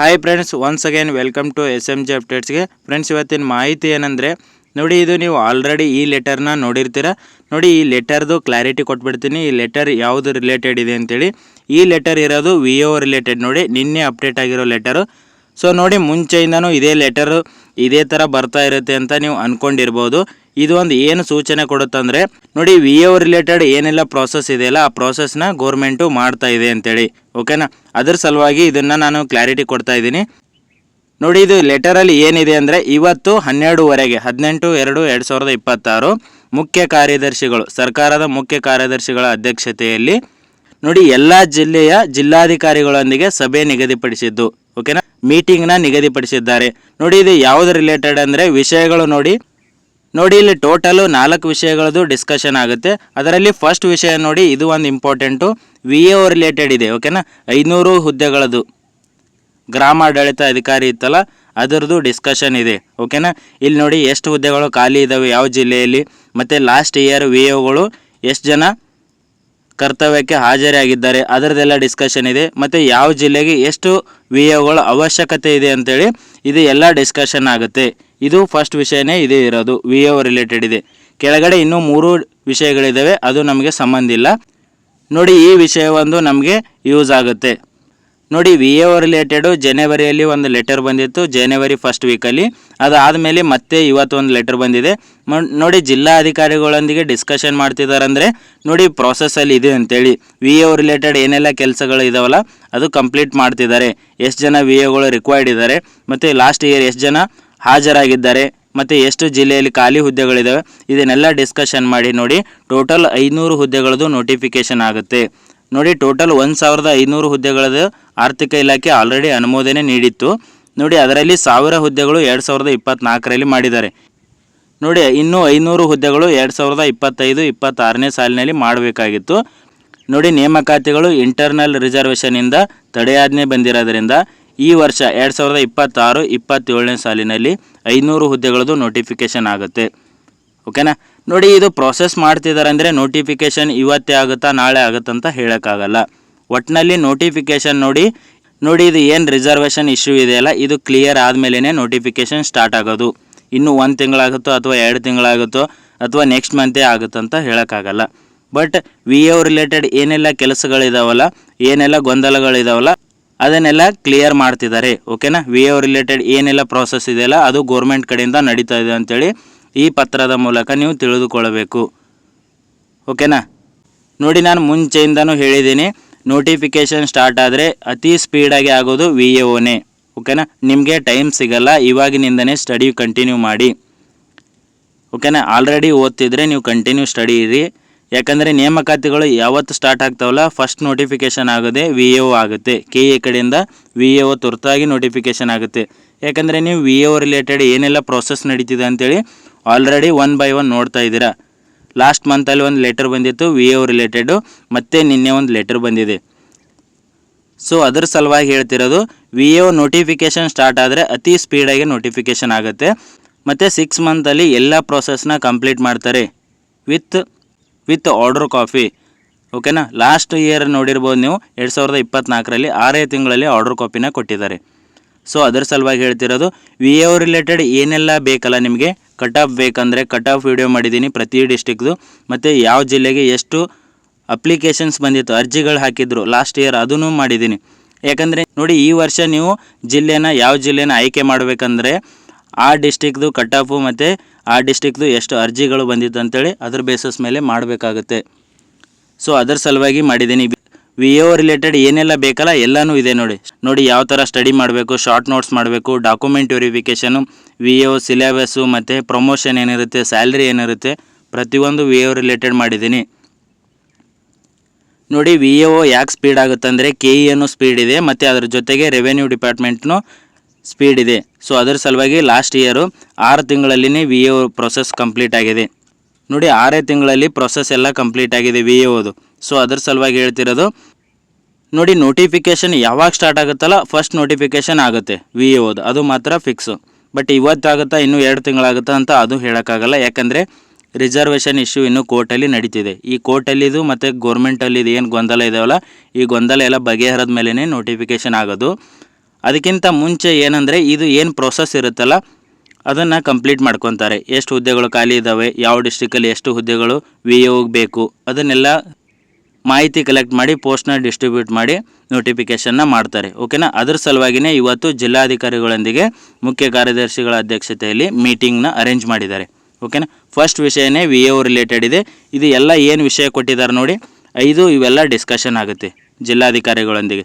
Hi friends once again welcome to S M G ಅಪ್ಡೇಟ್ಸ್ಗೆ friends ಇವತ್ತಿನ ಮಾಹಿತಿ ಏನಂದರೆ, ನೋಡಿ ಇದು ನೀವು ಆಲ್ರೆಡಿ ಈ ಲೆಟರ್ನ ನೋಡಿರ್ತೀರ? ನೋಡಿ ಈ ಲೆಟರ್ದು ಕ್ಲಾರಿಟಿ ಕೊಟ್ಬಿಡ್ತೀನಿ. ಈ ಲೆಟರ್ ಯಾವುದು ರಿಲೇಟೆಡ್ ಇದೆ ಅಂತೇಳಿ. ಈ ಲೆಟರ್ ಇರೋದು ವಿ ಒ ರಿಲೇಟೆಡ್ ನೋಡಿ, ನಿನ್ನೆ ಅಪ್ಡೇಟ್ ಆಗಿರೋ ಲೆಟರು ಸೊ ನೋಡಿ ಮುಂಚೆಯಿಂದನೂ ಇದೇ ಲೆಟರು ಇದೇ ಥರ ಬರ್ತಾ ಇರುತ್ತೆ ಅಂತ ನೀವು ಅನ್ಕೊಂಡಿರ್ಬೋದು. ಇದು ಒಂದು ಏನು ಸೂಚನೆ ಕೊಡುತ್ತಂದರೆ ನೋಡಿ ವಿ ಒ ರಿಲೇಟೆಡ್ ಏನೆಲ್ಲ ಪ್ರಾಸೆಸ್ ಇದೆಯಲ್ಲ ಆ ಪ್ರಾಸೆಸ್ನ ಗೌರ್ಮೆಂಟು ಮಾಡ್ತಾ ಇದೆ ಅಂತೇಳಿ. ಓಕೆನಾ ಅದ್ರ ಸಲುವಾಗಿ ಇದನ್ನು ನಾನು ಕ್ಲಾರಿಟಿ ಕೊಡ್ತಾ ಇದ್ದೀನಿ. ನೋಡಿ, ಇದು ಲೆಟರಲ್ಲಿ ಏನಿದೆ ಅಂದರೆ, ಇವತ್ತು ಹನ್ನೆರಡುವರೆಗೆ, ಹದಿನೆಂಟು, ಎರಡು ಎರಡು ಸಾವಿರದ ಇಪ್ಪತ್ತಾರು, ಮುಖ್ಯ ಕಾರ್ಯದರ್ಶಿಗಳು, ಸರ್ಕಾರದ ಮುಖ್ಯ ಕಾರ್ಯದರ್ಶಿಗಳ ಅಧ್ಯಕ್ಷತೆಯಲ್ಲಿ, ನೋಡಿ, ಎಲ್ಲ ಜಿಲ್ಲೆಯ ಜಿಲ್ಲಾಧಿಕಾರಿಗಳೊಂದಿಗೆ ಸಭೆ ನಿಗದಿಪಡಿಸಿದ್ದು. ಓಕೆನಾ ಮೀಟಿಂಗ್ನ ನಿಗದಿಪಡಿಸಿದ್ದಾರೆ. ನೋಡಿ, ಇದು ಯಾವುದು ರಿಲೇಟೆಡ್ ಅಂದರೆ ವಿಷಯಗಳು ನೋಡಿ. ನೋಡಿ, ಇಲ್ಲಿ ಟೋಟಲು ನಾಲ್ಕು ವಿಷಯಗಳದ್ದು ಡಿಸ್ಕಷನ್ ಆಗುತ್ತೆ. ಅದರಲ್ಲಿ ಫಸ್ಟ್ ವಿಷಯ ನೋಡಿ, ಇದು ಒಂದು ಇಂಪಾರ್ಟೆಂಟು ವಿ ಎ ರಿಲೇಟೆಡ್ ಇದೆ ಓಕೆನಾ ಐನೂರು ಹುದ್ದೆಗಳದ್ದು. ಗ್ರಾಮಾಡಳಿತ ಅಧಿಕಾರಿ ಇತ್ತಲ್ಲ ಅದರದು ಡಿಸ್ಕಷನ್ ಇದೆ ಓಕೆನಾ ಇಲ್ಲಿ ನೋಡಿ, ಎಷ್ಟು ಹುದ್ದೆಗಳು ಖಾಲಿ ಇದ್ದಾವೆ ಯಾವ ಜಿಲ್ಲೆಯಲ್ಲಿ? ಮತ್ತು ಲಾಸ್ಟ್ ಇಯರ್ ವಿ ಎಗಳು ಎಷ್ಟು ಜನ? ಕರ್ತವ್ಯಕ್ಕೆ ಹಾಜರಾಗಿದ್ದಾರೆ ಅದರದ್ದೆಲ್ಲ ಡಿಸ್ಕಷನ್ ಇದೆ. ಮತ್ತು ಯಾವ ಜಿಲ್ಲೆಗೆ ಎಷ್ಟು ವಿ ಎಗಳ ಅವಶ್ಯಕತೆ ಇದೆ ಅಂತೇಳಿ ಇದು ಎಲ್ಲ ಡಿಸ್ಕಷನ್ ಆಗುತ್ತೆ. ಇದು ಫಸ್ಟ್ ವಿಷಯನೇ ಇದೆ ಇರೋದು. ವಿ ಎ ರಿಲೇಟೆಡ್ ಇದೆ. ಕೆಳಗಡೆ ಇನ್ನೂ ಮೂರು ವಿಷಯಗಳಿದ್ದಾವೆ ಅದು ನಮಗೆ ಸಂಬಂಧ ಇಲ್ಲ. ನೋಡಿ ಈ ವಿಷಯವೊಂದು ನಮಗೆ ಯೂಸ್ ಆಗುತ್ತೆ. ನೋಡಿ ವಿ ಎ ರಿಲೇಟೆಡು ಜನವರಿಯಲ್ಲಿ ಒಂದು ಲೆಟರ್ ಬಂದಿತ್ತು ಜನವರಿ ಫಸ್ಟ್ ವೀಕಲ್ಲಿ ಅದಾದಮೇಲೆ ಮತ್ತೆ ಇವತ್ತು ಒಂದು ಲೆಟರ್ ಬಂದಿದೆ. ನೋಡಿ, ಜಿಲ್ಲಾ ಅಧಿಕಾರಿಗಳೊಂದಿಗೆ ಡಿಸ್ಕಷನ್ ಮಾಡ್ತಿದ್ದಾರೆ ಅಂದರೆ ನೋಡಿ ಪ್ರಾಸೆಸ್ಸಲ್ಲಿ ಇದೆ ಅಂತೇಳಿ. ವಿ ಎ ರಿಲೇಟೆಡ್ ಏನೆಲ್ಲ ಕೆಲಸಗಳು ಇದಾವಲ್ಲ, ಅದು ಕಂಪ್ಲೀಟ್ ಮಾಡ್ತಿದ್ದಾರೆ. ಎಷ್ಟು ಜನ ವಿ ಎಗಳು ರಿಕ್ವೈರ್ಡ್ ಇದ್ದಾರೆ, ಮತ್ತು ಲಾಸ್ಟ್ ಇಯರ್ ಎಷ್ಟು ಜನ ಹಾಜರಾಗಿದ್ದಾರೆ, ಮತ್ತು ಎಷ್ಟು ಜಿಲ್ಲೆಯಲ್ಲಿ ಖಾಲಿ ಹುದ್ದೆಗಳಿದ್ದಾವೆ ಇದನ್ನೆಲ್ಲ ಡಿಸ್ಕಷನ್ ಮಾಡಿ ನೋಡಿ ಟೋಟಲ್ ಐನೂರು ಹುದ್ದೆಗಳದು ನೋಟಿಫಿಕೇಷನ್ ಆಗುತ್ತೆ. ನೋಡಿ ಟೋಟಲ್ ಒಂದು ಸಾವಿರದ ಐನೂರು ಹುದ್ದೆಗಳದ್ದು ಆರ್ಥಿಕ ಇಲಾಖೆ ಆಲ್ರೆಡಿ ಅನುಮೋದನೆ ನೀಡಿತ್ತು. ನೋಡಿ, ಅದರಲ್ಲಿ ಸಾವಿರ ಹುದ್ದೆಗಳು ಎರಡು ಸಾವಿರದ ಇಪ್ಪತ್ತ್ನಾಲ್ಕರಲ್ಲಿ ಮಾಡಿದ್ದಾರೆ. ನೋಡಿ, ಇನ್ನೂ ಐನೂರು ಹುದ್ದೆಗಳು ಎರಡು ಸಾವಿರದ ಇಪ್ಪತ್ತೈದು, ಇಪ್ಪತ್ತಾರನೇ ಸಾಲಿನಲ್ಲಿ ಮಾಡಬೇಕಾಗಿತ್ತು. ನೋಡಿ, ನೇಮಕಾತಿಗಳು ಇಂಟರ್ನಲ್ ರಿಸರ್ವೇಷನಿಂದ ತಡೆಯಾಜ್ಞೆ ಬಂದಿರೋದ್ರಿಂದ ಈ ವರ್ಷ ಎರಡು ಸಾವಿರದ ಇಪ್ಪತ್ತಾರು, ಇಪ್ಪತ್ತೇಳನೇ ಸಾಲಿನಲ್ಲಿ ಐನೂರು ಹುದ್ದೆಗಳದ್ದು ನೋಟಿಫಿಕೇಷನ್ ಆಗುತ್ತೆ. ಓಕೆನಾ ನೋಡಿ, ಇದು ಪ್ರೋಸೆಸ್ ಮಾಡ್ತಿದ್ದಾರೆ ಅಂದರೆ ನೋಟಿಫಿಕೇಷನ್ ಇವತ್ತೇ ಆಗುತ್ತಾ ನಾಳೆ ಆಗುತ್ತಂತ ಹೇಳೋಕ್ಕಾಗಲ್ಲ. ಒಟ್ಟಿನಲ್ಲಿ ನೋಟಿಫಿಕೇಶನ್ ನೋಡಿ. ನೋಡಿ, ಇದು ಏನು ರಿಸರ್ವೇಷನ್ ಇಶ್ಯೂ ಇದೆಯಲ್ಲ, ಇದು ಕ್ಲಿಯರ್ ಆದಮೇಲೆ ನೋಟಿಫಿಕೇಶನ್ ಸ್ಟಾರ್ಟ್ ಆಗೋದು. ಇನ್ನು ಒಂದು ತಿಂಗಳಾಗುತ್ತೋ ಅಥವಾ ಎರಡು ತಿಂಗಳಾಗುತ್ತೋ ಅಥವಾ ನೆಕ್ಸ್ಟ್ ಮಂತೇ ಆಗುತ್ತೆ ಅಂತ ಹೇಳೋಕ್ಕಾಗಲ್ಲ. ಬಟ್ ವಿ ಎ ರಿಲೇಟೆಡ್ ಏನೆಲ್ಲ ಕೆಲಸಗಳಿದಾವಲ್ಲ, ಏನೆಲ್ಲ ಗೊಂದಲಗಳಿದಾವಲ್ಲ, ಅದನ್ನೆಲ್ಲ ಕ್ಲಿಯರ್ ಮಾಡ್ತಿದ್ದಾರೆ. ಓಕೆನಾ ವಿ ಎ ರಿಲೇಟೆಡ್ ಏನೆಲ್ಲ ಪ್ರೋಸೆಸ್ ಇದೆಯಲ್ಲ, ಅದು ಗೋರ್ಮೆಂಟ್ ಕಡೆಯಿಂದ ನಡೀತಾ ಇದೆ ಅಂತೇಳಿ ಈ ಪತ್ರದ ಮೂಲಕ ನೀವು ತಿಳಿದುಕೊಳ್ಳಬೇಕು. ಓಕೆನಾ ನೋಡಿ, ನಾನು ಮುಂಚೆಯಿಂದನೂ ಹೇಳಿದ್ದೀನಿ. ನೋಟಿಫಿಕೇಷನ್ ಸ್ಟಾರ್ಟ್ ಆದರೆ ಅತಿ ಸ್ಪೀಡಾಗಿ ಆಗೋದು ವಿ ಎ ಓನೇ ಓಕೆನಾ ನಿಮಗೆ ಟೈಮ್ ಸಿಗಲ್ಲ, ಇವಾಗಿನಿಂದನೇ ಸ್ಟಡಿ ಕಂಟಿನ್ಯೂ ಮಾಡಿ. ಓಕೆನಾ ಆಲ್ರೆಡಿ ಓದ್ತಿದ್ರೆ ನೀವು ಕಂಟಿನ್ಯೂ ಸ್ಟಡಿ ಇರಿ. ಯಾಕಂದರೆ ನೇಮಕಾತಿಗಳು ಯಾವತ್ತು ಸ್ಟಾರ್ಟ್ ಆಗ್ತಾವಲ್ಲ ಫಸ್ಟ್ ನೋಟಿಫಿಕೇಷನ್ ಆಗೋದೇ ವಿ ಎ ಒ ಆಗುತ್ತೆ. ಕೆ ಎ ಕಡೆಯಿಂದ ವಿ ಎ ಒ ತುರ್ತಾಗಿ ನೋಟಿಫಿಕೇಷನ್ ಆಗುತ್ತೆ. ಯಾಕಂದರೆ ನೀವು ವಿ ಎ ಒ ರಿಲೇಟೆಡ್ ಏನೆಲ್ಲ ಪ್ರೊಸೆಸ್ ನಡೀತಿದೆ ಅಂತೇಳಿ ಆಲ್ರೆಡಿ ಒನ್ ಬೈ ಒನ್ ನೋಡ್ತಾ ಇದ್ದೀರಾ. ಲಾಸ್ಟ್ ಮಂತಲ್ಲಿ ಒಂದು ಲೆಟರ್ ಬಂದಿತ್ತು ವಿ ಎ ರಿಲೇಟೆಡು ಮತ್ತೆ ನಿನ್ನೆ ಒಂದು ಲೆಟರ್ ಬಂದಿದೆ. ಸೊ ಅದ್ರ ಸಲುವಾಗಿ ಹೇಳ್ತಿರೋದು ವಿ ಎ ನೋಟಿಫಿಕೇಷನ್ ಸ್ಟಾರ್ಟ್ ಆದರೆ ಅತಿ ಸ್ಪೀಡಾಗಿ ನೋಟಿಫಿಕೇಷನ್ ಆಗುತ್ತೆ. ಮತ್ತು ಸಿಕ್ಸ್ ಮಂತಲ್ಲಿ ಎಲ್ಲ ಪ್ರೊಸೆಸ್ನ ಕಂಪ್ಲೀಟ್ ಮಾಡ್ತಾರೆ. ವಿತ್ ವಿತ್ ಆರ್ಡರ್ ಕಾಫಿ ಓಕೆನಾ ಲಾಸ್ಟ್ ಇಯರ್ ನೋಡಿರ್ಬೋದು ನೀವು, ಎರಡು ಸಾವಿರದ ಇಪ್ಪತ್ನಾಲ್ಕರಲ್ಲಿ ಆರೇ ತಿಂಗಳಲ್ಲಿ ಆರ್ಡರ್ ಕಾಪಿನ ಕೊಟ್ಟಿದ್ದಾರೆ. ಸೊ ಅದರ ಸಲುವಾಗಿ ಹೇಳ್ತಿರೋದು ವಿ ಎ ರಿಲೇಟೆಡ್ ಏನೆಲ್ಲ ಬೇಕಲ್ಲ ನಿಮಗೆ? ಕಟ್ ಆಫ್ ಬೇಕಂದರೆ ಕಟ್ ಆಫ್ ವಿಡಿಯೋ ಮಾಡಿದ್ದೀನಿ ಪ್ರತಿ ಡಿಸ್ಟಿಕ್ದು ಮತ್ತು ಯಾವ ಜಿಲ್ಲೆಗೆ ಎಷ್ಟು ಅಪ್ಲಿಕೇಶನ್ಸ್ ಬಂದಿತ್ತು, ಅರ್ಜಿಗಳು ಹಾಕಿದ್ರು ಲಾಸ್ಟ್ ಇಯರ್ ಅದನ್ನು ಮಾಡಿದ್ದೀನಿ. ಯಾಕಂದರೆ ನೋಡಿ ಈ ವರ್ಷ ನೀವು ಜಿಲ್ಲೆನ ಯಾವ ಜಿಲ್ಲೆನ ಆಯ್ಕೆ ಮಾಡಬೇಕಂದ್ರೆ ಆ ಡಿಸ್ಟಿಕ್ದು ಕಟ್ ಆಫು ಮತ್ತು ಆ ಡಿಸ್ಟಿಕ್ದು ಎಷ್ಟು ಅರ್ಜಿಗಳು ಬಂದಿತ್ತು ಅಂತೇಳಿ ಅದ್ರ ಬೇಸಸ್ ಮೇಲೆ ಮಾಡಬೇಕಾಗುತ್ತೆ. ಸೊ ಅದರ ಸಲುವಾಗಿ ಮಾಡಿದ್ದೀನಿ. ವಿ ರಿಲೇಟೆಡ್ ಏನೆಲ್ಲ ಬೇಕಲ್ಲ ಎಲ್ಲಾನು ಇದೆ ನೋಡಿ. ನೋಡಿ ಯಾವ ಥರ ಸ್ಟಡಿ ಮಾಡಬೇಕು ಶಾರ್ಟ್ ನೋಟ್ಸ್ ಮಾಡಬೇಕು document verification V A syllabus ಮತ್ತು ಪ್ರಮೋಷನ್ ಏನಿರುತ್ತೆ ಸ್ಯಾಲ್ರಿ ಏನಿರುತ್ತೆ, ಪ್ರತಿಯೊಂದು ವಿ ಎ ರಿಲೇಟೆಡ್ ಮಾಡಿದ್ದೀನಿ. ನೋಡಿ ವಿ ಎ ಒ ಯಾಕೆ ಸ್ಪೀಡ್ ಆಗುತ್ತಂದರೆ ಕೆ ಇ ಅನ್ನೋ ಸ್ಪೀಡ್ ಇದೆ, ಮತ್ತು ಅದ್ರ ಜೊತೆಗೆ ರೆವೆನ್ಯೂ ಡಿಪಾರ್ಟ್ಮೆಂಟ್ನು ಸ್ಪೀಡ್ ಇದೆ. ಸೊ ಅದರ ಸಲುವಾಗಿ ಲಾಸ್ಟ್ ಇಯರು ಆರು ತಿಂಗಳಲ್ಲಿನೇ ವಿ ಪ್ರೊಸೆಸ್ ಕಂಪ್ಲೀಟ್ ಆಗಿದೆ. ನೋಡಿ ಆರೇ ತಿಂಗಳಲ್ಲಿ ಪ್ರೊಸೆಸ್ ಎಲ್ಲ ಕಂಪ್ಲೀಟ್ ಆಗಿದೆ ವಿ ಎ ಸೊ ಅದ್ರ ಸಲುವಾಗಿ ಹೇಳ್ತಿರೋದು, ನೋಡಿ ನೋಟಿಫಿಕೇಷನ್ ಯಾವಾಗ ಸ್ಟಾರ್ಟ್ ಆಗುತ್ತಲ್ಲ ಫಸ್ಟ್ ನೋಟಿಫಿಕೇಷನ್ ಆಗುತ್ತೆ ವಿ ಓದು ಅದು ಮಾತ್ರ ಫಿಕ್ಸು ಬಟ್ ಇವತ್ತಾಗುತ್ತಾ, ಇನ್ನೂ ಎರಡು ತಿಂಗಳಾಗುತ್ತಾ ಅಂತ ಅದು ಹೇಳೋಕ್ಕಾಗಲ್ಲ. ಯಾಕಂದರೆ ರಿಸರ್ವೇಷನ್ ಇಶ್ಯೂ ಇನ್ನೂ ಕೋರ್ಟಲ್ಲಿ ನಡೀತಿದೆ. ಈ ಕೋರ್ಟಲ್ಲಿದು ಮತ್ತು ಗೌರ್ಮೆಂಟಲ್ಲಿದು ಏನು ಗೊಂದಲ ಇದಾವಲ್ಲ, ಈ ಗೊಂದಲ ಎಲ್ಲ ಬಗೆಹರಿದ ಮೇಲೇ ನೋಟಿಫಿಕೇಷನ್ ಆಗೋದು. ಅದಕ್ಕಿಂತ ಮುಂಚೆ ಏನಂದರೆ, ಇದು ಏನು ಪ್ರೊಸೆಸ್ ಇರುತ್ತಲ್ಲ, ಅದನ್ನು ಕಂಪ್ಲೀಟ್ ಮಾಡ್ಕೊತಾರೆ. ಎಷ್ಟು ಹುದ್ದೆಗಳು ಖಾಲಿ ಇದ್ದಾವೆ ಯಾವ ಡಿಸ್ಟಿಕಲ್ಲಿ ಎಷ್ಟು ಹುದ್ದೆಗಳು ವಿ ಎ ಬೇಕು, ಅದನ್ನೆಲ್ಲ ಮಾಹಿತಿ ಕಲೆಕ್ಟ್ ಮಾಡಿ ಪೋಸ್ಟ್ನ ಡಿಸ್ಟ್ರಿಬ್ಯೂಟ್ ಮಾಡಿ ನೋಟಿಫಿಕೇಷನ್ನ ಮಾಡ್ತಾರೆ. ಓಕೆನಾ ಅದರ ಸಲುವಾಗಿಯೇ ಇವತ್ತು ಜಿಲ್ಲಾಧಿಕಾರಿಗಳೊಂದಿಗೆ ಮುಖ್ಯ ಕಾರ್ಯದರ್ಶಿಗಳ ಅಧ್ಯಕ್ಷತೆಯಲ್ಲಿ ಮೀಟಿಂಗ್ನ ಅರೇಂಜ್ ಮಾಡಿದ್ದಾರೆ. ಓಕೆನಾ ಫಸ್ಟ್ ವಿಷಯನೇ ವಿ ಎ ರಿಲೇಟೆಡ್ ಇದೆ. ಇದು ಎಲ್ಲ ಏನು ವಿಷಯ ಕೊಟ್ಟಿದ್ದಾರೆ ನೋಡಿ? ಐದು ಇವೆಲ್ಲ ಡಿಸ್ಕಷನ್ ಆಗುತ್ತೆ ಜಿಲ್ಲಾಧಿಕಾರಿಗಳೊಂದಿಗೆ.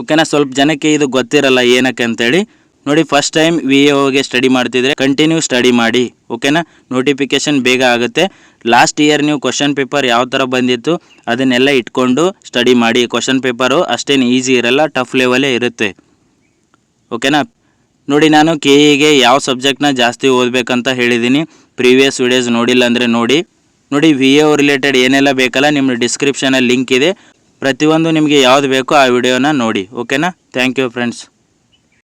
ಓಕೆನಾ ಸ್ವಲ್ಪ ಜನಕ್ಕೆ ಇದು ಗೊತ್ತಿರಲ್ಲ ಏನಕ್ಕೆ ಅಂತೇಳಿ ನೋಡಿ ಫಸ್ಟ್ ಟೈಮ್ ವಿ ಎ ಓಗೆ ಸ್ಟಡಿ ಮಾಡ್ತಿದ್ರೆ ಕಂಟಿನ್ಯೂ ಸ್ಟಡಿ ಮಾಡಿ ಓಕೆನಾ ನೋಟಿಫಿಕೇಶನ್ ಬೇಗ ಆಗುತ್ತೆ. ಲಾಸ್ಟ್ ಇಯರ್ ನೀವು ಕ್ವಶನ್ ಪೇಪರ್ ಯಾವ ಥರ ಬಂದಿತ್ತು ಅದನ್ನೆಲ್ಲ ಇಟ್ಕೊಂಡು ಸ್ಟಡಿ ಮಾಡಿ. ಕ್ವಶನ್ ಪೇಪರು ಅಷ್ಟೇನು ಈಸಿ ಇರಲ್ಲ ಟಫ್ ಲೆವೆಲೇ ಇರುತ್ತೆ. ಓಕೆನಾ ನೋಡಿ, ನಾನು ಕೆ ಇಗೆ ಯಾವ ಸಬ್ಜೆಕ್ಟ್ನ ಜಾಸ್ತಿ ಓದಬೇಕಂತ ಹೇಳಿದ್ದೀನಿ ಪ್ರೀವಿಯಸ್ ವಿಡಿಯೋಸ್ ನೋಡಿಲ್ಲ ಅಂದರೆ ನೋಡಿ. ನೋಡಿ ವಿ ಎ ರಿಲೇಟೆಡ್ ಏನೆಲ್ಲ ಬೇಕಲ್ಲ ನಿಮ್ಮ ಡಿಸ್ಕ್ರಿಪ್ಷನಲ್ಲಿ ಲಿಂಕ್ ಇದೆ. ಪ್ರತಿಯೊಂದು ನಿಮಗೆ ಯಾವ್ದು ಬೇಕೋ ಆ ವಿಡಿಯೋನ ನೋಡಿ ಓಕೆನಾ ಥ್ಯಾಂಕ್ ಯು ಫ್ರೆಂಡ್ಸ್